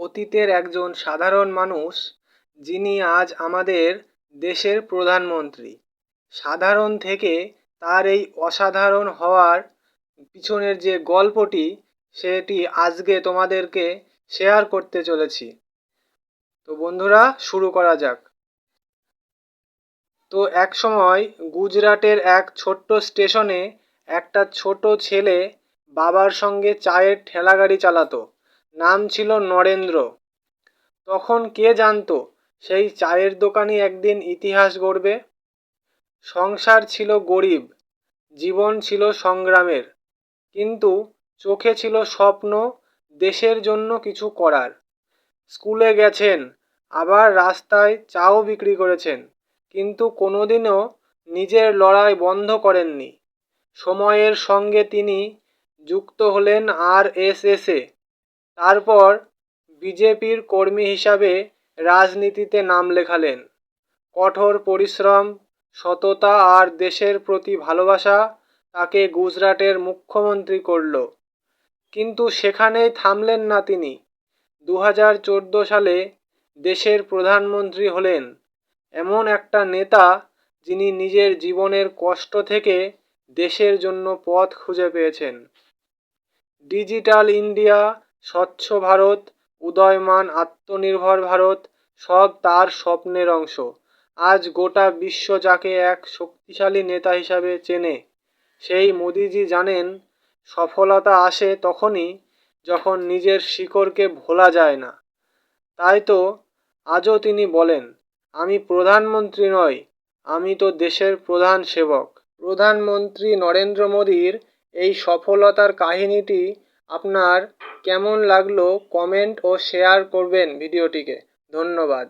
অতীতের একজন সাধারণ মানুষ, যিনি আজ আমাদের দেশের প্রধানমন্ত্রী। সাধারণ থেকে তার এই অসাধারণ হওয়ার পিছনের যে গল্পটি, সেটি আজকে তোমাদেরকে শেয়ার করতে চলেছি। তো বন্ধুরা, শুরু করা যাক। তো এক সময় গুজরাটের এক ছোট্ট স্টেশনে একটা ছোট ছেলে বাবার সঙ্গে চায়ের ঠেলাগাড়ি চালাতো। নাম ছিল নরেন্দ্র। তখন কে জানতো সেই চায়ের দোকানই একদিন ইতিহাস গড়বে? সংসার ছিল গরিব, জীবন ছিল সংগ্রামের, কিন্তু চোখে ছিল স্বপ্ন দেশের জন্য কিছু করার। স্কুলে গেছেন, আবার রাস্তায় চাও বিক্রি করেছেন, কিন্তু কোনোদিনও নিজের লড়াই বন্ধ করেননি। সময়ের সঙ্গে তিনি যুক্ত হলেন আর এস এসে তারপর বিজেপির কর্মী হিসাবে রাজনীতিতে নাম লেখালেন। কঠোর পরিশ্রম, সততা আর দেশের প্রতি ভালোবাসা তাকে গুজরাটের মুখ্যমন্ত্রী করল। কিন্তু সেখানেই থামলেন না তিনি। দু হাজার চোদ্দ সালে দেশের প্রধানমন্ত্রী হলেন এমন একটা নেতা যিনি নিজের জীবনের কষ্ট থেকে দেশের জন্য পথ খুঁজে পেয়েছেন। ডিজিটাল ইন্ডিয়া স্বচ্ছ ভারত, উদয়মান, আত্মনির্ভর ভারত, সব তার স্বপ্নের অংশ। আজ গোটা বিশ্ব যাকে এক শক্তিশালী নেতা হিসাবে চেনে, সেই মোদিজি জানেন, সফলতা আসে তখনই যখন নিজের শিকড়কে ভোলা যায় না। তাই তো আজও তিনি বলেন, আমি প্রধানমন্ত্রী নই, আমি তো দেশের প্রধান সেবক। প্রধানমন্ত্রী নরেন্দ্র মোদীর এই সফলতার কাহিনীটি আপনার কেমন লাগল কমেন্ট ও শেয়ার করবেন ভিডিওটিকে ধন্যবাদ।